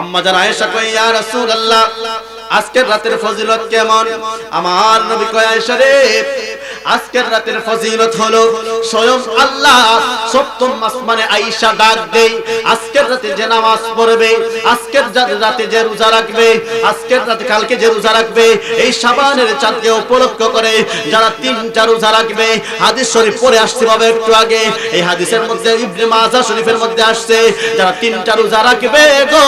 আম্মা জান আয়েশা কয়, ইয়া রাসূলুল্লাহ, আজকের রাতের ফজিলত কেমন? আমার নবী কয়, আয়েশা রে আজকের রাতের ফজিলত হলো, স্বয়ং আল্লাহ সপ্তম আসমানে আয়েশা ডাক দেই আজকের রাতে যে নামাজ পড়বে, আজকের রাতে যে রোজা রাখবে, আজকের রাতে কালকে যে রোজা রাখবে, এই শাবানের চাঁদকে উপলক্ষ করে যারা তিনটা রোজা রাখবে, হাদিস শরীফ পড়ে আসছে বাবা একটু আগে, এই হাদিসের মধ্যে ইবনে মাজাহ শরীফের মধ্যে আসছে, যারা তিনটা রোজা রাখবে গো,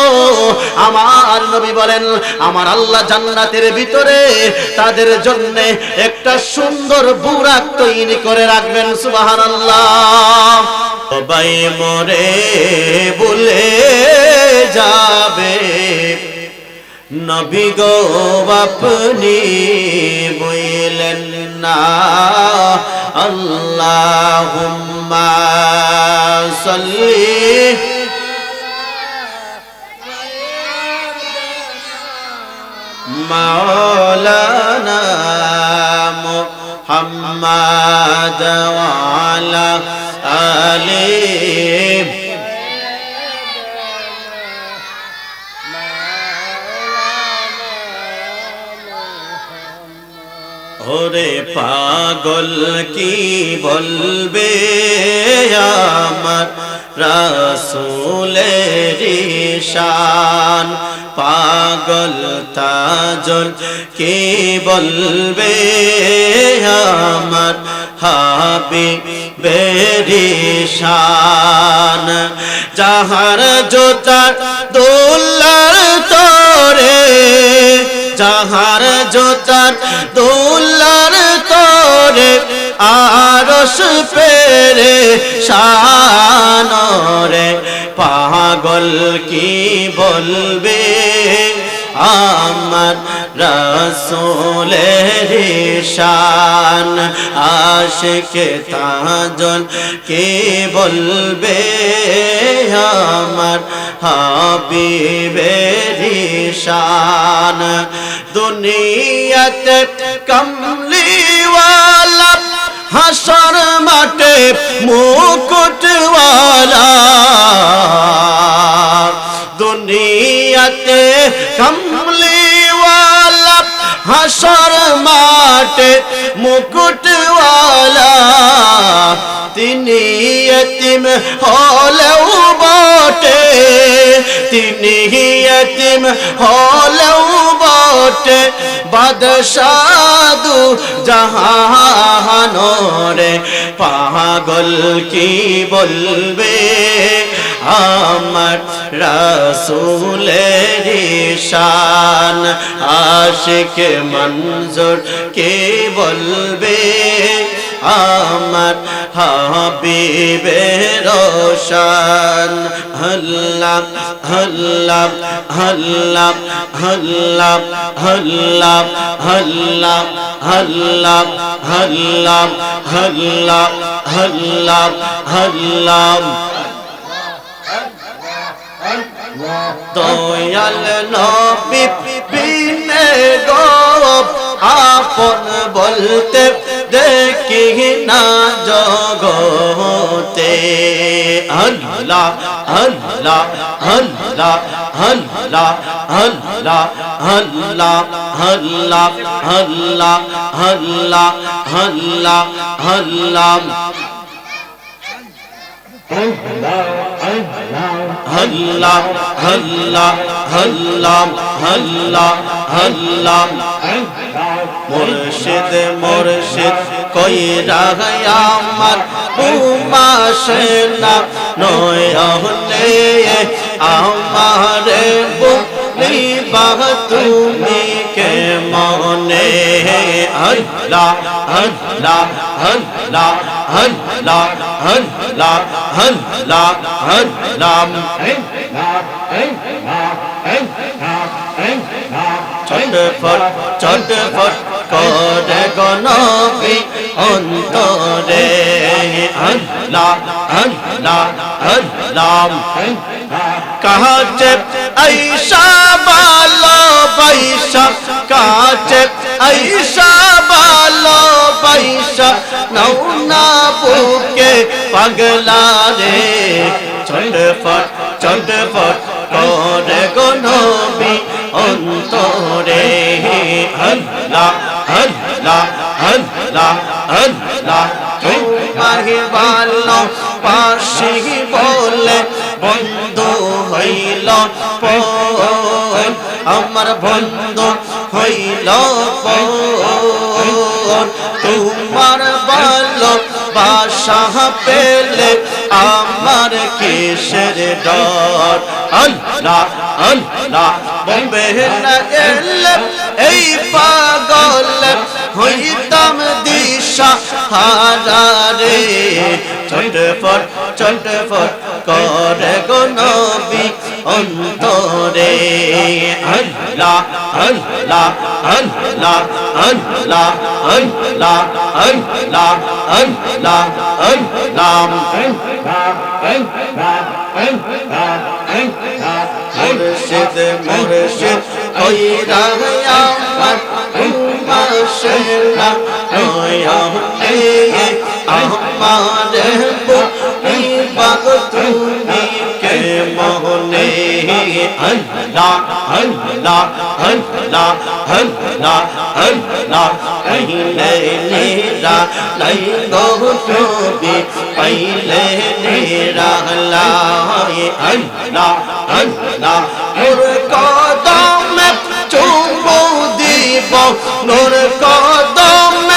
আমার নবী বলেন, আমার আল্লাহ জান্নাতের ভিতরে তাদের জন্য একটা সুন্দর বুরাক তৈরি করে রাখবেন, সুবহানাল্লাহ। সবাই মরে বলে যাবে। নবী গো, আপনি বইলেন না। আল্লাহুম্মা সাল্লি। মাওলানা মুহাম্মাদ وعلى آله ওরে পাগল কি বলবে আমার? রাসূলের শান পাগল তাজল, কি বলবে আমার হাবি বেরি শান যাহার জোতার দোল্লার তরে, যাহার জোতার দোল্লার তরে আরস পেরে শানরে পাগল কি বলবে? আমার রসোলের শান আশিকে তাজল কে বলবে? আমার হাবিবের শান দুনিয়াতে কমলিওয়ালা মাঠে মুকুটওয়ালা দুনিয়াতে কমলিওয়ালা হাসর মাঠে মুকুটওয়ালা। তিনি এতিম হলেও বটে, তিনি এতিম হলেও বটে। বাদশাদু জাহানরে পাগল কি বলবে? আমার রাসুলের শান আশিক মঞ্জুর কে বলবে? আমার হাবিবের শান আল্লাহ আল্লাহ আল্লাহ আল্লাহ আল্লাহ আল্লাহ আল্লাহ আল্লাহ আল্লাহ আল্লাহ আল্লাহ দয়াল নবী বিনে গো আপন বলতে দেখি না জগতে আল্লাহ আল্লাহ আল্লাহ আল্লাহ আল্লাহ আল্লাহ আল্লাহ আল্লাহ আল্লাহ আল্লাহ আল্লাহ هلا هلا هلا هلا هلا مرشد مرشد کوئی رہے امر بوما شنا نویا ہلے তুমি কে মনে হল্লা হল্লা হল্লা হন, লা হন লা হন লা, হন রাম ছটফট ছটফট করে গণবি অন্তরে। হন, লা হন লা, হন রাম কাহা আইসা বালো বাইসা কাটে। আইসা বালো বাইসা নৌ না বুকে পাগলা রে। ছটফট ছটফট করে গনবি অন্তরে। হল্লা হল্লা হল্লা হল্লা তোমার বালো পাশি বলে বন্ধু হইল আমার বন্ধু হইল তোমার ভালো বাসা পেলে আমার কিসের ডর? আল্লাহ আল্লাহ বম্বে না এলে এই দিশা হারারে চটফট চটফট করে গো নবী অন্তরে আল্লাহ আল্লাহ আল্লাহ আল্লাহ আল্লাহ আল্লাহ আল্লাহ আল্লাহ মুর্শিদ মুর্শিদ কইরা আমার মাশাআল্লাহ আয় আহ আহ আমার اللہ اللہ اللہ اللہ اللہ پہلے نیرا لئی دو شوبی پہلے نیرا لائے اللہ اللہ نور کو دم چومو دیبو نور کو دم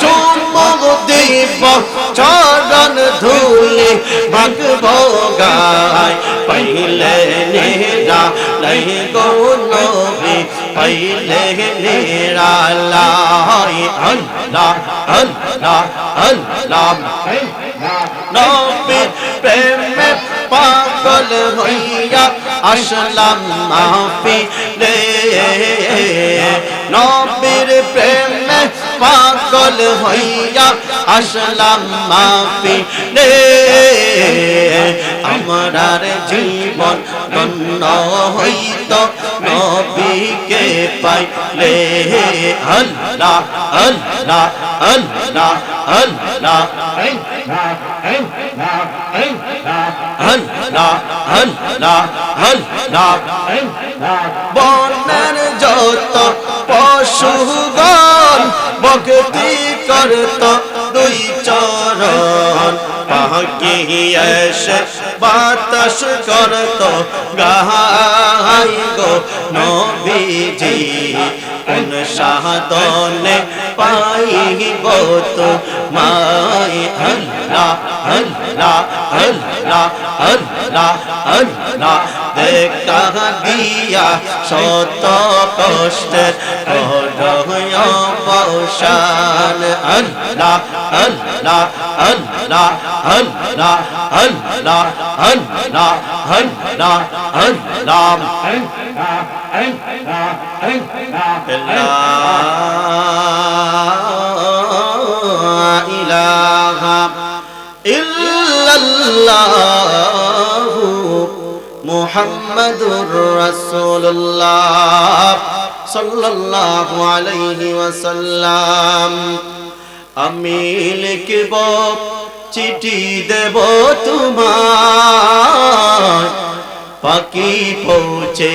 چومو دیبو چارن دھولے بھگ بھوگائے پہلے নীরা লাই গো নবী পাইলে নীরা লাই আল্লাহ আল্লাহ আল্লাহ নবীর প্রেমে পাগল হইয়া আসলাম মাফি রে নবীর প্রেমে পাগল হইয়া আসলাম মাফি রে আমরার জীবন ধন্য হইত নবীকে পাইলে আল্লাহ আল্লাহ আল্লাহ আল্লাহ আল্লাহ আল্লাহ আল্লাহ। বনের যত পশুগণ ভক্তি করত দুই চরণ। পাকি এসে বাতাস করত। গাহাই গো নবীজি কোন সাধনে পাইব তো? মাই আল্লাহ আল্লাহ আল্লাহ আল্লাহ আল্লাহ। দেখা দিয়া শত কষ্টের বসান আল্লাহ আল্লাহ আল্লাহ আল্লাহ আল্লাহ আল্লাহ আল্লাহ আল্লাহ। لا মোহাম্মদুর রসুল্লাহ সাল্লাল্লাহু আলাইহি ওয়াসাল্লাম আমি লিখব চিঠি দেব তোমার পাখি পৌঁছে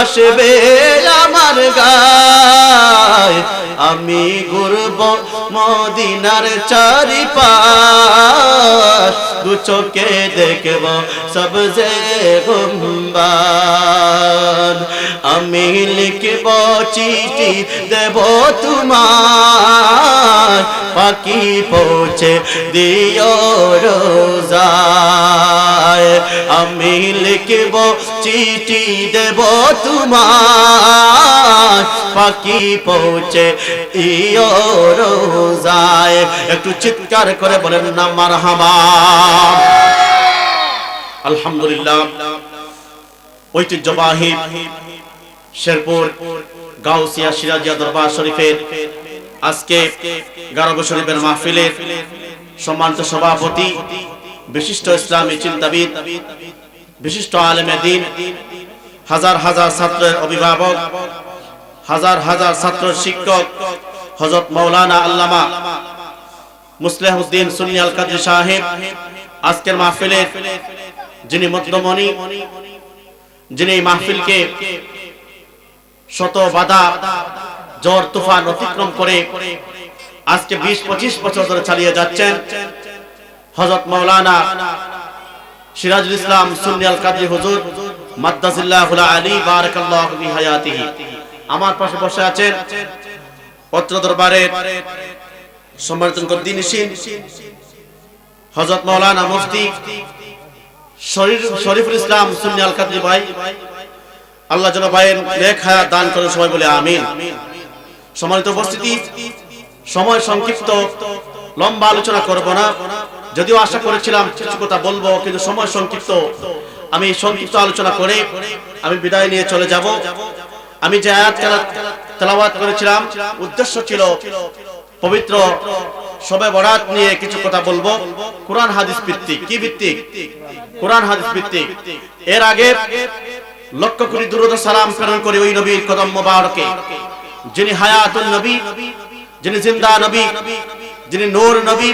আসবে আমার গায়। আমি ঘুরব মদিনার চারিপাশ, দু চোখে দেখব সবজে গুম্বাদ। আমি লিখব চিঠি, দেব তোমার পাখি পৌঁছে দিও রোজায়। আমি লিখব চিঠি দেব তোমার পাখি পৌঁছে ইও রোজায়। একটু চিৎকার করে বলেন না মার হামা আলহামদুলিল্লাহ, ঐতিহ্যবাহী শেরপুর গাউসিয়া সিরাজিয়া দরবার শরীফের আজকে গারব শরীফের মাহফিলের সম্মানিত সভাপতি, বিশিষ্ট ইসলামী চিন্তাবিদ বিশিষ্ট আলেমে দিন, হাজার হাজার ছাত্রের অভিভাবক, হাজার হাজার ছাত্র শিক্ষক হজরত মৌলানা আল্লামা মুসলিহুদ্দিন সুনিয়াল কাজী সাহেব, আজকের মাহফিলের যিনি মধ্যমণি, যিনি মাহফিলকে শত বাধা, জ্বর, তুফান অতিক্রম করে আজকে বিশ পঁচিশ বছর ধরে চালিয়ে যাচ্ছেন হজরত মৌলানা সিরাজুল ইসলাম সুনিয়াল কাজী হুজুর মাদ্দাসিল্লাহ আলী বারাকাল্লাহু ফি হায়াতিহি। আমার পাশে বসে আছেন পত্র দরবারের সম্মানিত দিনশীল হজরত মৌলানা মুফতি শরীফ শরীফুল ইসলাম সুনিয়াল কাদরি ভাই, আল্লাহ যেন ভাইয়ের নেক হায়াত দান করে সবাই বলে আমিন। সম্মানিত উপস্থিতি, সময় সংক্ষিপ্ত, লম্বা আলোচনা করব না। যদিও আশা করেছিলাম কিছু কথা বলব, কিন্তু সময় সংক্ষিপ্ত। আমি সংক্ষিপ্ত আলোচনা করে আমি বিদায় নিয়ে চলে যাব। আমি যে আয়াত তেলাওয়াত করেছিলাম, উদ্দেশ্য ছিল পবিত্র সবে বরাত নিয়ে কিছু কথা বলব। কোরআন হাদিস ভিত্তিক। কি ভিত্তিক? কোরআন হাদিস ভিত্তিক। এর আগে লক্ষ কোটি দুরুদ সালাম প্রেরণ করে ওই নবীর কদম মোবারকে, যিনি হায়াতুল নবী, যিনি জিন্দা নবী যিনি নূর নবী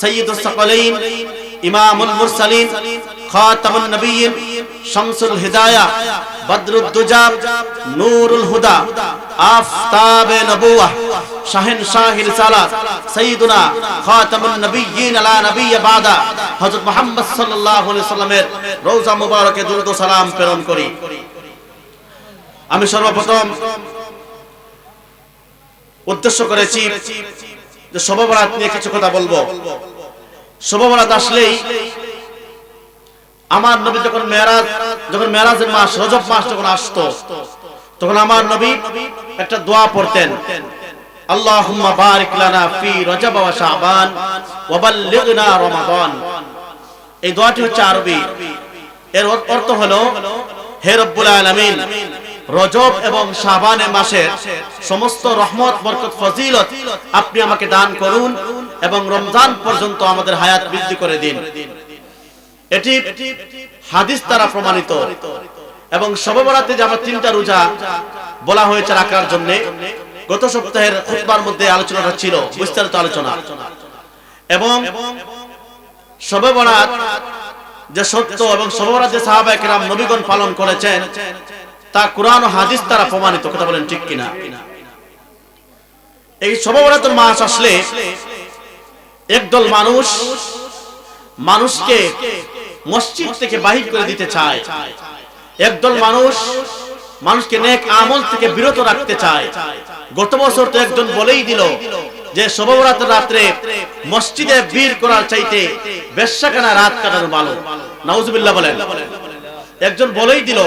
সৈয়দুস সাকালাইন, ইমামুল মুরসালিন, খাতামুন নবিয়্যিন শামসুল হিদায়া, বদরুদ দুজা নূরুল হুদা, আফতাবে নবুওয়াহ শাহিন শাহির সালাত, সাইয়্যিদুনা খাতামুন নবিয়্যিন আলা নবিয়্য বাদা। হযরত মুহাম্মদ সাল্লাল্লাহু আলাইহি সাল্লামের রওজা মুবারকে দুরূদ ও সালাম প্রেরণ করি। আমি সর্বপ্রথম উদ্দেশ্য করেছি যে শোভাবরাত নিয়ে কিছু কথা বলব। শোভাবরাত আসলেই আমার নবী যখন মেরাজ যখন মেরাজের মাস, রজব মাস যখন আসতো, তখন আমার নবী একটা দোয়া পড়তেন। আল্লাহুম্মা বারিক লানা ফি রজব ওয়া শাবান ওয়া বাল্লিগনা রমাদান। এই দোয়াটি হচ্ছে আরবি। এর অর্থ হলো, হে রব্বুল আলামিন রজব এবং শাবানে মাসের সমস্ত রহমত, বরকত, ফজিলত আপনি আমাকে দান করুন এবং রমজান পর্যন্ত আমাদের হায়াত বৃদ্ধি করে দিন। এটি হাদিস দ্বারা প্রমাণিত এবং সববরাতে যে আমার তিনটা রোজা বলা হয়েছে রাখার জন্য, গত সপ্তাহের খুতবার মধ্যে আলোচনাটা ছিল, বিস্তারিত আলোচনা। এবং সবে যে সত্য এবং সববরাত যে সাহাবা একরাম নবীগণ পালন করেছেন তা কোরআন হাদিস দ্বারা প্রমাণিত, কথা বলেন ঠিক কিনা? এই সববরাতের মাস আসলে একদল মানুষ মানুষকে মসজিদ থেকে বাহির করে দিতে চায়। একদল মানুষ মানুষকে নেক আমল থেকে বিরত রাখতে চায়। গত বছর তো একজন বলেই দিল যে শোভরাতের রাত্রে মসজিদে বীর করার চাইতে বেশ্যাখানা রাত কাটানো ভালো। নাউজুবিল্লাহ বলেন। একজন বলেই দিল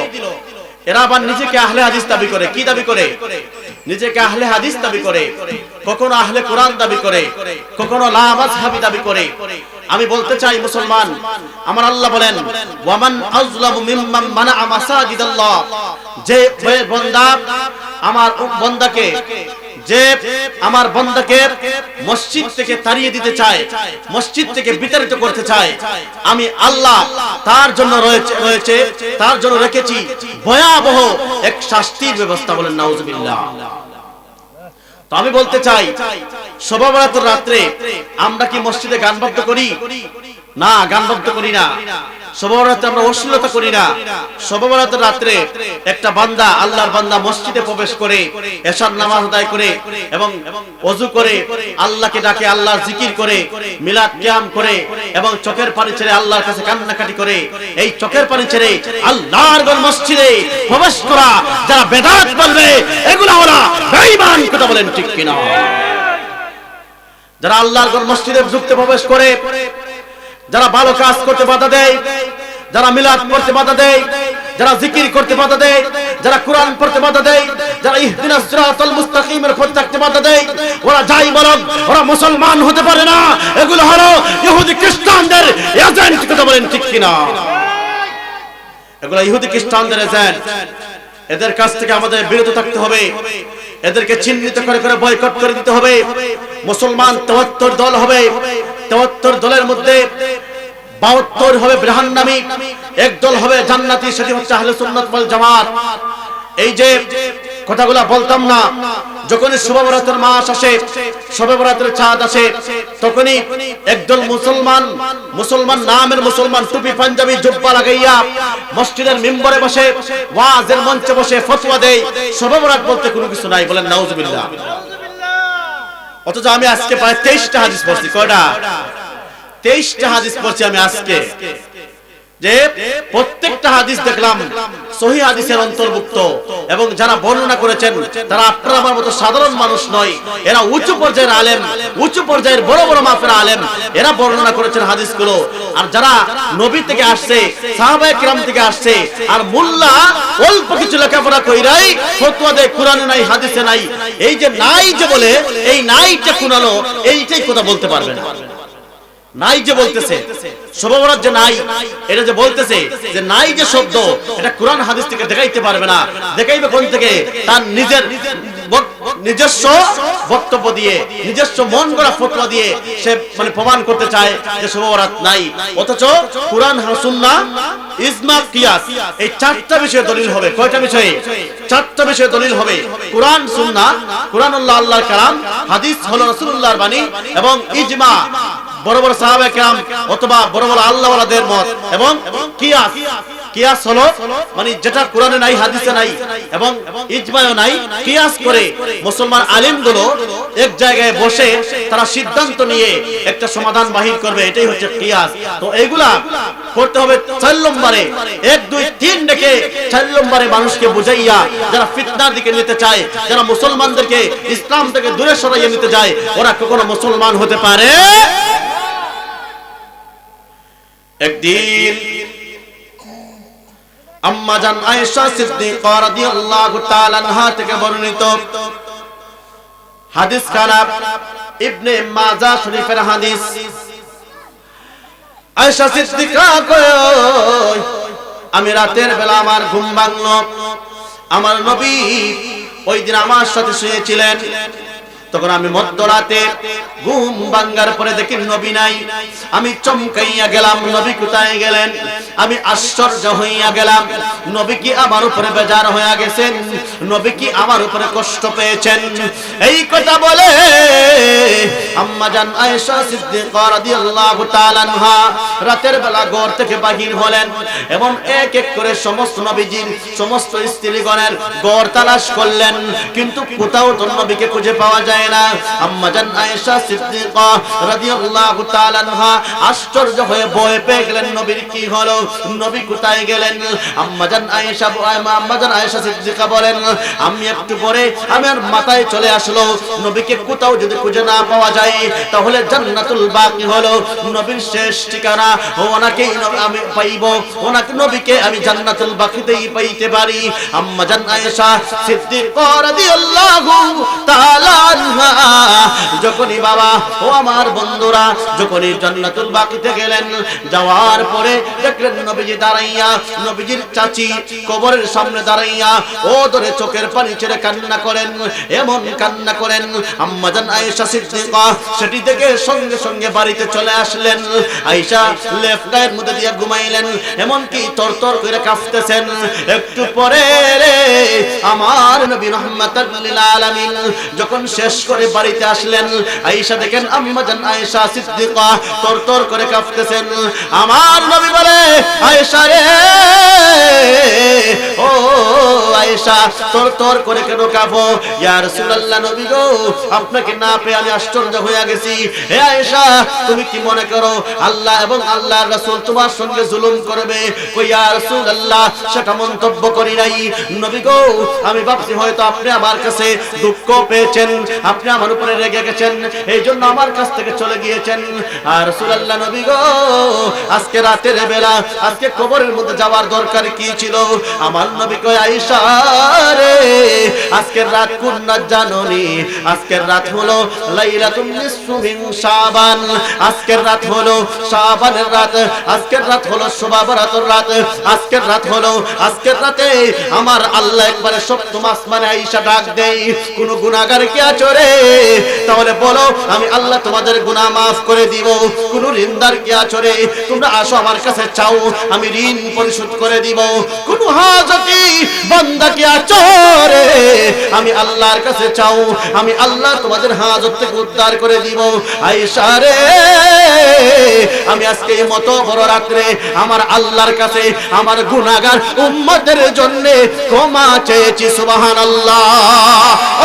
এরা আবার নিজেকে আহলে হাদিস দাবি করে। কি দাবি করে? নিজেকে আহলে হাদিস দাবি করে। কখনো আহলে কোরআন দাবি করে। কখনো লামাজহাবি দাবি করে। আমি বলতে চাই, মুসলমান, আমার আল্লাহ বলেন, ওয়ামান আযলামু মিম্মান মানা মাসাজিদাল্লাহ। যে বান্দা আমার বান্দাকে, যে আমার বন্দাকে মসজিদ থেকে তাড়িয়ে দিতে চায়, মসজিদ থেকে বিতাড়িত করতে চায়, আমি আল্লাহ তার জন্য রয়েছে রয়েছে, তার জন্য রেখেছি, ভয়াবহ এক শাস্তির ব্যবস্থা বলেন, নাউজুবিল্লাহ। তো আমি বলতে চাই শোভাবরাতের রাত্রে আমরা কি মসজিদে গান বাদ্য করি? না, গান বদ্ধ করি না। শোভাবরাতে আমরা অশ্লীলতা করি না। শোভাবরাতের রাত্রে একটা বান্দা, আল্লাহর বান্দা মসজিদে প্রবেশ করে, এশার নামাজ আদায় করে এবং অজু করে, আল্লাহকে ডাকে, আল্লাহর জিকির করে, মিলাদ কিয়াম করে এবং চোখের পানি ছেড়ে আল্লাহর কাছে কান্নাকাটি করে। এই চোখের পানি ছেড়ে আল্লাহর গণ মসজিদে প্রবেশ করা, যারা বেদাত বলবে, এগুলা ওরা বেঈমান, কথা বলেন ঠিক কিনা? যারা আল্লাহর গণ মসজিদে ঢুকতে প্রবেশ করে যারা ভালো কাজ করতে বাধা দেয়, যারা মিলাদ করতে বাধা দেয়, যারা জিকির করতে বাধা দেয়, যারা কোরআন পড়তে বাধা দেয়, যারা ইহদিনাস সিরাতাল মুস্তাকিমের পথ থাকতে বাধা দেয়, ওরা যাই বলক, ওরা মুসলমান হতে পারে না। এগুলো হলো ইহুদি খ্রিস্টানদের এজেন্ট, কথা বলেন ঠিক কিনা? এগুলো ইহুদি খ্রিস্টানদের এজেন্ট। এদের কাছ থেকে আমাদের বিরত থাকতে হবে। এদেরকে চিহ্নিত করে করে বয়কট করে দিতে হবে। মুসলমান তেহত্তর দল হবে। তেহত্তর দলের মধ্যে বাহাত্তর হবে ব্রাহ্মণামী একদল হবে জান্নাতি, সেটি হচ্ছে আহলে সুন্নাত ওয়াল জামাত। এই যে কথাগুলা বলতাম না, যখনই শুভ বরাতের মাস আসে শুভ বরাতের চাঁদ আসে, তখনই একদল মুসলমান মুসলমান নামের মুসলমান টুপি, পাঞ্জাবি, জুব্বা লাগাইয়া মসজিদের মিম্বরে বসে, ওয়াজের মঞ্চে বসে ফতোয়া দেয়। শুভ বরাত বলতে কোনো কিছু নাই, বলেন নাউজুবিল্লাহ। অথচ আমি আজকে প্রায় তেইশটা হাদিস পড়ছি কয়টা? তেইশটা হাদিস পড়ছি আমি আজকে। যে প্রত্যেকটা হাদিস দেখলাম, সহি হাদিসের অন্তর্ভুক্ত। এবং যারা বর্ণনা করেছেন, তারা আপনার আমার মতো সাধারণ মানুষ নয়। এরা উঁচু পর্যায়ের আলেম, উঁচু পর্যায়ের বড় বড় মাপের আলেম। এরা বর্ণনা করেছেন হাদিসগুলো। আর যারা নবী থেকে আসছে, সাহাবায়ে কিরাম থেকে আসছে, আর মোল্লা অল্প কিছু লেখাপড়া কইরাই ফতোয়া দেয়, কোরআনে নাই, হাদিসে নাই। এই যে নাই যে বলে, এই নাইটা কুনালো এইটাই কথা বলতে পারবে না। নাই যে বলতেছে শোভাবরাত যে নাই এটা যে বলতেছে যে নাই যে শব্দ এটা কোরআন হাদিস থেকে দেখাইতে পারবে না। দেখাইবে কোন থেকে? তার নিজের নিজস্ব বক্তব্য দিয়ে নিজস্ব মন গড়া ফতোয়া দিয়ে সে মানে প্রমাণ করতে চায় যে শোভাবরাত নাই। অথচ কোরআন সুন্নাহ ইজমা কিয়াস। এই চারটা বিষয়ে দলিল হবে। কয়টা বিষয়ে? চারটা বিষয়ে দলিল হবে। কোরআন সুন্নাহ কোরআনুল্লাহ আল্লাহর কালাম হাদিস হলো রাসূলুল্লাহর বাণী এবং ইজমা। বড় বড় সাহাবে কেরাম অথবা বড় বড় আল্লাহওয়ালাদের মত। এবং কিয়াস কিয়াস হলো মানে যেটা কোরআনে নাই, হাদিসে নাই, এবং নাই, কিয়াস করে মুসলমান এক জায়গায় বসে তারা সিদ্ধান্ত নিয়ে একটা সমাধান বাহির করবে, এটাই হচ্ছে কিয়াস। তো এইগুলা করতে হবে চার নম্বরে। এক, দুই, তিন রেখে চার নম্বরে মানুষকে বুঝাইয়া যারা ফিতনার দিকে নিতে চায়, যারা মুসলমানদেরকে ইসলাম থেকে দূরে সরাইয়ে নিতে যায় ওরা কখনো মুসলমান হতে পারে একদিন আম্মা জান আয়েশা সিদ্দিকা রাদিয়াল্লাহু তাআলা আনহা থেকে বর্ণিত হাদিস খারাপ ইবনে মাজা শরীফের হাদিস। আয়েশা সিদ্দিকা কয় আমি রাতের বেলা আমার ঘুম ভাঙলো। আমার নবী ওই দিন আমার সাথে শুয়েছিলেন। তখন আমি মধ্যরাতে ঘুম ভাঙ্গার পরে দেখি নবী নাই। আমি চমকাইয়া গেলাম, নবী কোথায় গেলেন? আমি আশ্চর্য হইয়া গেলাম, নবী কি আমার উপরে বেজার হইয়া গেছেন? নবী কি আমার উপরে কষ্ট পেয়েছেন? এই কথা বলে আম্মা জান আয়েশা সিদ্দিকা রাদিয়াল্লাহু তাআলা আনহা রাতের বেলা ঘর থেকে বাহির হলেন এবং এক এক করে সমস্ত নবীজির সমস্ত স্ত্রীগণের ঘর তালাশ করলেন। কিন্তু কোথাও তো নবীকে খুঁজে পাওয়া যায় না। আম্মা জান আয়েশা সিদ্দিকা রাদিয়াল্লাহু তাআলা আনহা আশ্চর্য হয়ে ভয় পেয়ে গেলেন, নবীর কি হলো? নবী কোথায় গেলেন? আম্মা জান আয়েশা আম্মা জান আয়েশা সিদ্দিকা বলেন, আমি একটু পরে আমার মাথায় চলে আসলো। নবীকে কোথাও যদি খুঁজে না পাওয়া যায়, তাহলে জান্নাতুল বাকি হলো। নবীর শেষ ঠিকানা, ওনাকেই আমি পাইব। ওনাকে নবীকে আমি জান্নাতুল বাকিতেই পাইতে পারি। আম্মা জান আয়েশা সিদ্দিকা রাদিয়াল্লাহু তাআলা যখনই বাবা, ও আমার বন্ধুরা, যখনই জান্নাতুল বাকিতে গেলেন, যাওয়ার পরে দেখলেন নবীজি দাঁড়াইয়া, নবীজির চাচি কবরের সামনে দাঁড়াইয়া, ও ধরে চোখের পানি ছেড়ে কান্না করেন, এমন কান্না করেন আম্মাজান আয়েশা সিদ্দিকা সেটি থেকে সঙ্গে সঙ্গে বাড়িতে চলে আসলেন। আয়েশা লেফট গায়ের মধ্যে দিয়ে ঘুমাইলেন এমন কি তরতর করে কাঁপতেছেন। একটু পরে রে, আমার নবী রহমাতাল আলামিন, যখন শেষ করে বাড়িতে আসলেন। আয়েশা দেখেন আম্মাজান আয়েশা সিদ্দিকা তরতর করে কাঁপতেছেন। আমার নবী বলে, আয়েশা রে, ও আয়েশা, তোর তোর করে কেন কাঁপো? ইয়া রাসূলুল্লাহ নবী গো, আপনাকে না পেয়ে আমি আশ্চর্য হয়ে গেছি। হে আয়েশা, তুমি কি মনে করো, আল্লাহ এবং আল্লাহর রাসূল তোমার সঙ্গে জুলুম করবে? কই, ইয়া রাসূলুল্লাহ, সেটা মন্তব্য করি নাই। নবী গো, আমি ভাবছি হয়তো আপনি আমার কাছে দুঃখ পেয়েছেন। আপনি আমার উপরে রেগে গেছেন এই জন্য আমার কাছ থেকে চলে গিয়েছেন। আর রাসূলুল্লাহ নবী গো, আজকে রাতের বেলা, আজকে কবরের মধ্যে যাওয়ার দরকার কি ছিল? আমার নবী কয়, আয়েশা রে, আজকের রাত কোন রাত জানোনি? আজকের রাত হলো লাইলাতুন নিসফু মিন শাবান। আজকের রাত হলো শাবানের রাত, আজকের রাত হলো শোভাবরাতের রাত। আজকের রাত হলো, আজকের রাতে আমার আল্লাহ একবারে সপ্তম আসমানে আইসা ডাক দেই কোন গুনাহগার কি আছো? রে তাহলে বলো, আমি আল্লাহ তোমাদের গুনাহ মাফ করে দিব। কোন ঋণদার কি আছো রে? তোমরা আসো আমার কাছে, চাও, আমি ঋণ পরিশোধ করে দিব। কোন হাজতি বান্দা কি আছো রে? আমি আল্লাহর কাছে চাও, আমি আল্লাহ তোমাদের হাজত থেকে উদ্ধার করে দিব। আয়েশা রে, আমি আজকে এই মতো বড় রাত্রে আমার আল্লাহর কাছে, আমার গুনাহগার উম্মতের জন্য ক্ষমা চেয়েছি, সুবহানাল্লাহ।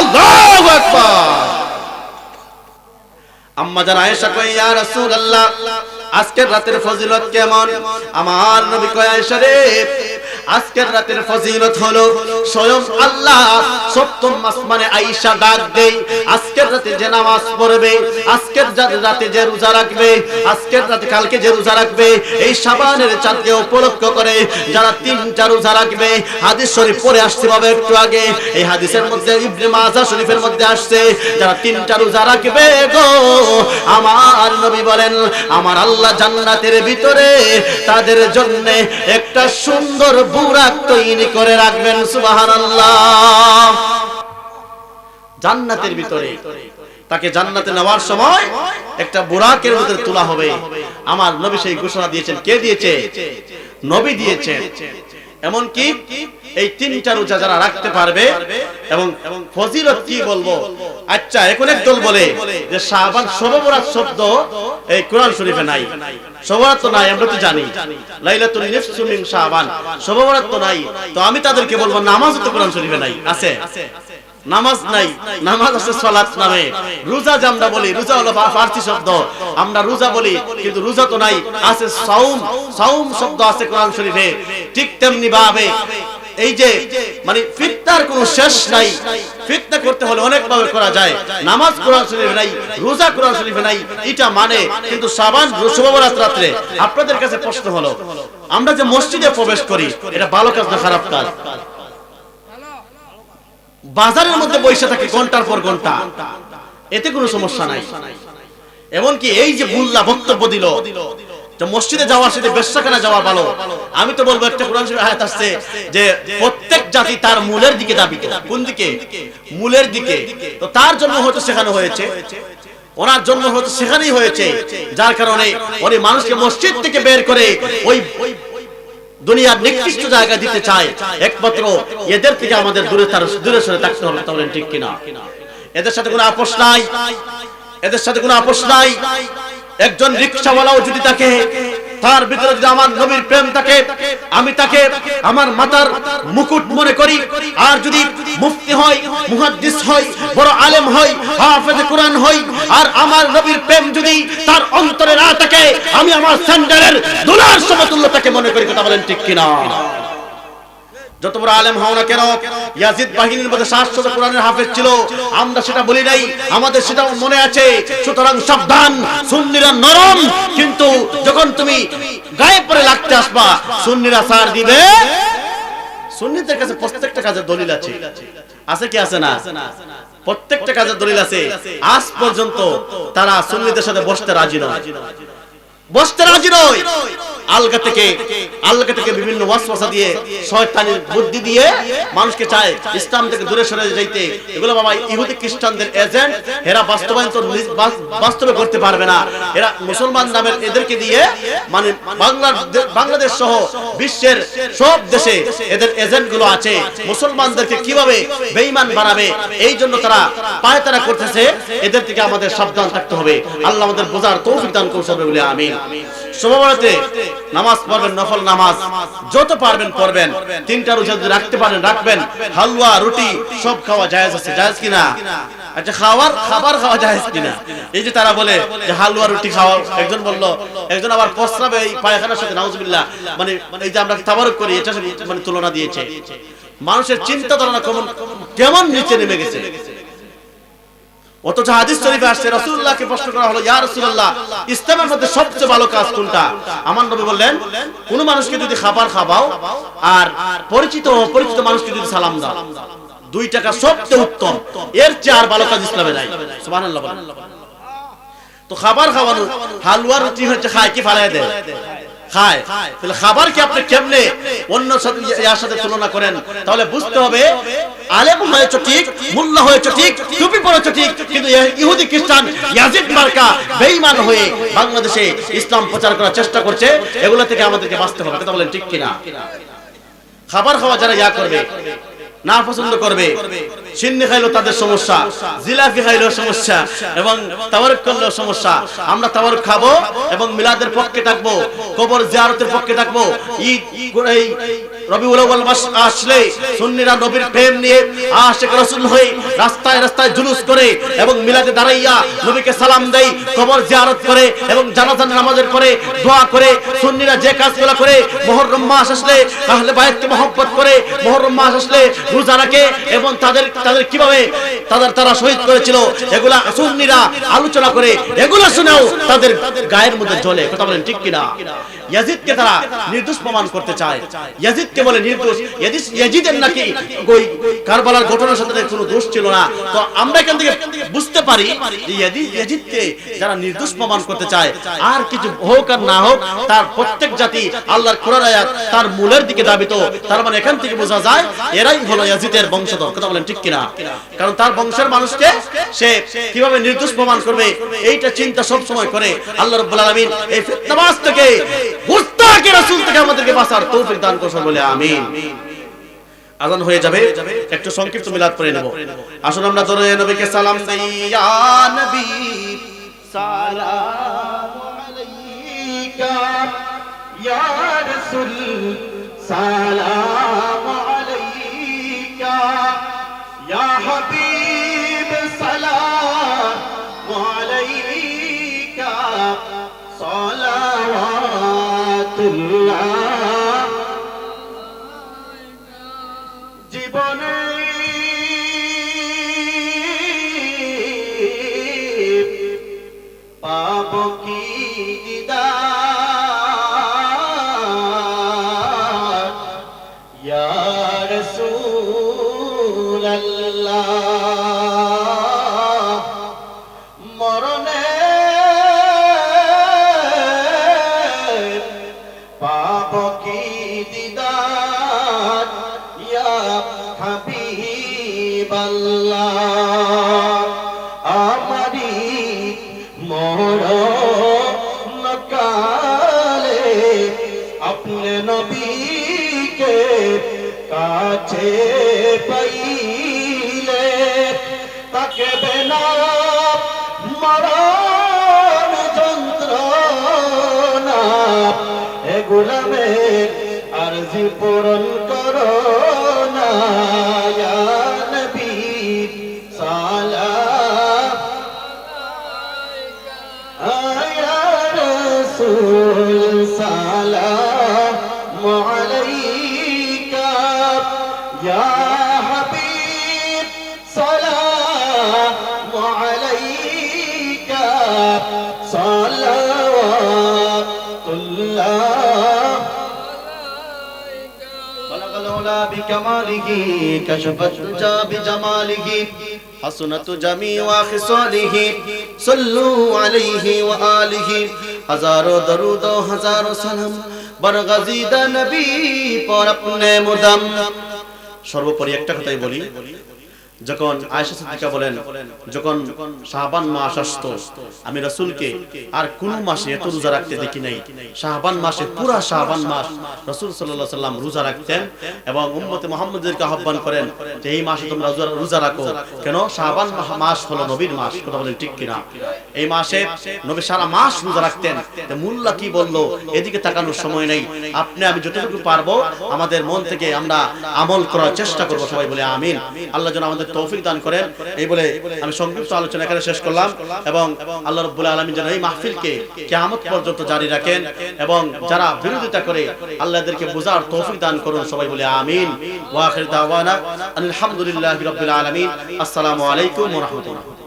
আল্লাহু আকবার। আম্মা যারা আয়েশা কই ইয়া রাসূলুল্লাহ আজকের রাতের ফজিলত কেমন? আমার নবী কয়, আয়েশা রে, আজকের রাতের ফজিলত হলো স্বয়ং আল্লাহ সপ্তম আসমানে আয়েশা ডাক দেই আজকের রাতে যে নামাজ পড়বে, আজকের রাতে যে রোজা রাখবে, আজকের রাতে কালকে যে রোজা রাখবে, এই শাবানের চাঁদকে উপলক্ষ করে যারা তিনটা রোজা রাখবে, হাদিস শরীফ পড়ে আসতে পাবে একটু আগে, এই হাদিসের মধ্যে ইবনে মাজাহ শরীফের মধ্যে আসছে, যারা তিনটা রোজা রাখবে গো, আমার নবী বলেন, আমার আল্লাহ জান্নাতের ভিতরে তাদের জন্য একটা সুন্দর বুরাক তৈরি করে রাখবেন, সুবহানাল্লাহ। জান্নাতের ভিতরে তাকে জান্নাতে নেওয়ার সময় একটা বুরাকের ভিতরে তোলা হবে। আমার নবী সেই ঘোষণা দিয়েছেন। কে দিয়েছে? নবী দিয়েছেন। এমন কি এই তিনটা রোজা যারা রাখতে পারবে এবং ফজিলত কি বলব? আচ্ছা এখন এক দল বলে যে শাহবান শোভবরাত শব্দ এই কোরআন শরীফে নাই। সর্বরাত তো নাই, আমরা তো জানি। লাইলাতুল নিফসু মিন শাহবান। সর্বরাত তো নাই। তো আমি তাদেরকে বলব নামাজ তো কোরআন শরীফে নাই। আছে? নামাজ নাই নামাজ আছে সালাত নামে। রোজা যে আমরা বলি রোজা হলো ফার্সি শব্দ। আমরা রোজা বলি কিন্তু রোজা তো নাই আছে সাউম। সাউম শব্দ আছে কোরআন শরীফে। ঠিক তেমনি ভাবে এই যে মানে ফিতনার কোনো শেষ নাই। ফিতনা করতে হলে অনেক ভাবে করা যায়। নামাজ কোরআন শরীফে নাই রোজা কোরআন শরীফে নাই এটা মানে কিন্তু সাবান শুভবরাত রাত্রে। আপনাদের কাছে প্রশ্ন হলো আমরা যে মসজিদে প্রবেশ করি এটা ভালো কাজ না খারাপ কাজ? বাজারের মধ্যে বসে থাকে ঘণ্টার পর ঘণ্টা। এতে কোনো সমস্যা নাই। এমনকি এই যে বুল্লা বক্তব্য দিল মসজিদে যাওয়ার সাথে বেশ্যাখানা যাওয়া ভালো। আমি তো বলব একটা কোরআন শরীফে আয়াত আসছে যে প্রত্যেক জাতি তার মূলের দিকে দাবিত কোন দিকে? মূলের দিকে। তো তার জন্য হয়তো শেখানো হয়েছে। ওনার জন্য হয়তো সেখানেই হয়েছে। যার কারণে উনি মানুষকে মসজিদ থেকে বের করে ওই দুনিয়ার নিকৃষ্ট জায়গা দিতে চায়। একমাত্র এদের থেকে আমাদের দূরে তার দূরে সরে থাকতে হবে, তাহলে ঠিক কিনা? এদের সাথে কোনো আপোষ নাই। এদের সাথে কোনো আপোষ নাই। একজন রিক্সাওয়ালাও যদি থাকে তার ভিতরে যদি আমার নবীর প্রেম থাকে, আমি তাকে, আমার মাতার মুকুট মনে করি। আর যদি মুফতি হয়, মুহাদ্দিস হয়, বড় আলেম হয়, হাফেজ কোরআন হয়, আর আমার নবীর প্রেম যদি তার অন্তরে না থাকে, আমি আমার স্যান্ডেলের দুলার সমতুল্য তাকে মনে করি, কথা বলেন ঠিক কিনা? যত বড় আলেম হও না কেন, ইয়াজিদ বাহিনীর মধ্যে শাশ্বত কোরআনের হাফেজ ছিল। আমরা সেটা বলি নাই, আমাদের সেটা মনে আছে। সুতরাং সাবধান, সুন্নিরা নরম, কিন্তু যখন তুমি গায়ে পরে লাগতে আসবা, সুন্নিরা সার দিবে। সুন্নিদের কাছে প্রত্যেকটা কাজের দলিল আছে। আছে কি আছে না? প্রত্যেকটা কাজের দলিল আছে। আজ পর্যন্ত তারা সুন্নিদের সাথে বসতে রাজি নয়। বসতে রাজি নয়। আলগা থেকে আলগা থেকে বিভিন্ন ওয়াসওয়াসা দিয়ে শয়তানের বুদ্ধি দিয়ে মানুষকে চায় ইসলাম থেকে দূরে সরে যাইতে। এগুলো বাবা ইহুদি খ্রিস্টানদের এজেন্ট এরা বাস্তবায়ন তো বাস্তবে করতে পারবে না। এরা মুসলমান নামের এদেরকে দিয়ে মানে বাংলাদেশ সহ বিশ্বের সব দেশে এদের এজেন্টগুলো আছে। মুসলমানদেরকে কীভাবে বেঈমান বানাবে? এই জন্য তারা পায়তারা করতেছে। এদের থেকে আমাদের সাবধান থাকতে হবে। আল্লাহ আমাদের বোঝার তৌফিক দান করবে বলে আমিন। নামাজ পড়বেন, নফল নামাজ। যত পারবেন পড়বেন। তিনটা রোজা যদি রাখতে পারেন, রাখবেন। হালুয়া, রুটি সব খাওয়া জায়েজ আছে। জায়েজ কিনা? আচ্ছা খাওয়ার খাবার খাওয়া জায়েজ কিনা? এই যে তারা বলে যে হালুয়া, রুটি খাওয়া, একজন বলল, একজন আবার প্রস্রাবে এই পায়খানার সাথে, নাউজুবিল্লাহ। মানে এই যে আমরা তাবারক করি, এটা মানে তুলনা দিয়েছে। মানুষের চিন্তা ধারণা কেমন কেমন নিচে নেমে গেছে? অথচ হাদিস শরীফে আসছে, রাসূলুল্লাহকে প্রশ্ন করা হলো, ইয়া রাসূলুল্লাহ, ইসলামের মধ্যে সবচেয়ে ভালো কাজ কোনটা? আমার নবী বললেন, কোন মানুষকে যদি খাবার খাওয়াও আর পরিচিত অপরিচিত মানুষকে যদি সালাম দাও টাকা সবচেয়ে উত্তম। এর চেয়ে আর ভালো কাজ ইসলামে নাই। সুবহানাল্লাহ তো খাবার খাওয়ানো হালুয়া রুটি হচ্ছে, খায় কি ফালাই দেয়? খায়। তাহলে খাবার কি আপনি কেমনে অন্য সাথে তুলনা করেন, তাহলে বুঝতে হবে, আলেম হয়েছে ঠিক, মুল্লা হয়েছে ঠিক, টুপি পড়েছে ঠিক, কিন্তু ইহুদি খ্রিস্টান ইয়াজিদ মার্কা বেঈমান হয়ে বাংলাদেশে ইসলাম প্রচার করার চেষ্টা করছে, এগুলো থেকে আমাদেরকে বাঁচতে হবে, কথা বলেন ঠিক কিনা? খাবার খাওয়া যারা ইয়া করবে না পছন্দ করবে। সিন্নি খাইলো তাদের সমস্যা, জিলাপি খাইলো সমস্যা এবং তাওয়ারুক করলেও সমস্যা। আমরা তাওয়ারুক খাব এবং মিলাদের পক্ষে থাকব, কবর জিয়ারতের পক্ষে থাকব। ঈদ রবিউল আউয়াল মাস আসলে সুন্নিরা নবীর প্রেম নিয়ে আশিক রাসূল হয়ে রাস্তায় রাস্তায় জুলুস করে এবং মিলাদে দাঁড়াইয়া নবীকে সালাম দেয়, কবর জিয়ারত করে এবং জানাজার নামাজের পরে দোয়া করে, সুন্নিরা যে কাজগুলো করে মুহররম মাস আসলে বাইতকে করে মুহররম মাস আসলে রোজা রাখে এবং তাদের তাদের কীভাবে তাদের তারা শহীদ করেছিল, এগুলা সুন্নিরা আলোচনা করে, এগুলো শুনেও তাদের গায়ের মধ্যে জ্বলে, কথা বলেন ঠিক কিনা? ইয়াজিদকে তারা নির্দোষ প্রমাণ করতে চায়। ইয়াজিদকে বলে নির্দোষ। ইয়াজিদের নাকি ওই কারবালার ঘটনার সাথে কোনো দোষ ছিল না। তো আমরা এখান থেকে বুঝতে পারি যে ইয়াজিদকে যারা নির্দোষ প্রমাণ করতে চায়, আর কিছু হোক আর না হোক, তার প্রত্যেক জাতি আল্লাহর কোরআন আয়াত তার মূলের দিকে দাবিত তার মানে এখান থেকে বোঝা যায়, এরাই হলো ইয়াজিদের বংশধর। কথা বলেন ঠিক কিনা? কারণ তার বংশের মানুষকে সে কীভাবে নির্দোষ প্রমাণ করবে, এইটা চিন্তা সব সময় করে। আল্লাহ রাব্বুল আলামিন এই ফিতনাবাজ থেকে মুস্তাকে রাসূল থেকে আমাদেরকে বাঁচার তৌফিক দান করুন বলে আমিন। আজান হয়ে যাবে, একটু সংক্ষিপ্ত মিলাদ পড়ে নেব। আসুন আমরা দরে নবীকে সালাম সাইয়া ইয়া নবী, সালাম আলাইকা, ইয়া রাসূল, সালাম আলাইকা, ইয়া হাবিব কাছে পাইলে তাকে বেনা মরণ যন্ত্রণা। আর আরজি পূরণ করো না। العلا بكماله كشف الدجى بجماله حسنت جميع خصاله صلوا عليه وآله হাজারো দরুদ ও হাজারো সালাম বরগজিদা নবী পর আপনে মুদম সর্বোপরি একটা কথাই বলি যখন আয়েশা সিদ্দিকা বলেন যখন শাহবান মাস আসতো আমি রাসূলকে আর কোন মাসে এত রোজা রাখতে দেখি নাই। শাহবান মাসে পুরা শাহবান মাস রাসূল সাল্লাল্লাহু সাল্লাম রোজা রাখতেন এবং উম্মতে মুহাম্মদদেরকে আহ্বান করেন যে এই মাসে তোমরা রোজা- রোজা রাখো। কেন? শাহবান মাস হলো নবীর মাস। কথা বলেন ঠিক কিনা? এই মাসে নবী সারা মাস রোজা রাখতেন। তো মুল্লা কি বলল? এদিকে তাকানোর সময় নেই। আপনি আমি যতটুকু পারব আমাদের মন থেকে আমরা আমল করার চেষ্টা করব সবাই বলে আমিন আল্লাহ যেন আমাদের তৌফিক দান করেন। এই বলে আমি সংক্ষিপ্ত আলোচনা এখানে শেষ করলাম এবং আল্লাহ রব্বুল আলমী যেন এই মাহফিলকে কেয়ামত পর্যন্ত জারি রাখেন এবং যারা বিরোধিতা করে আল্লাহদেরকে বোঝার তৌফিক দান করুন, সবাই বলে আমিন। আলহামদুলিল্লাহি রাব্বিল আলামিন। আসসালামু আলাইকুম রাহমাতুল্লাহ।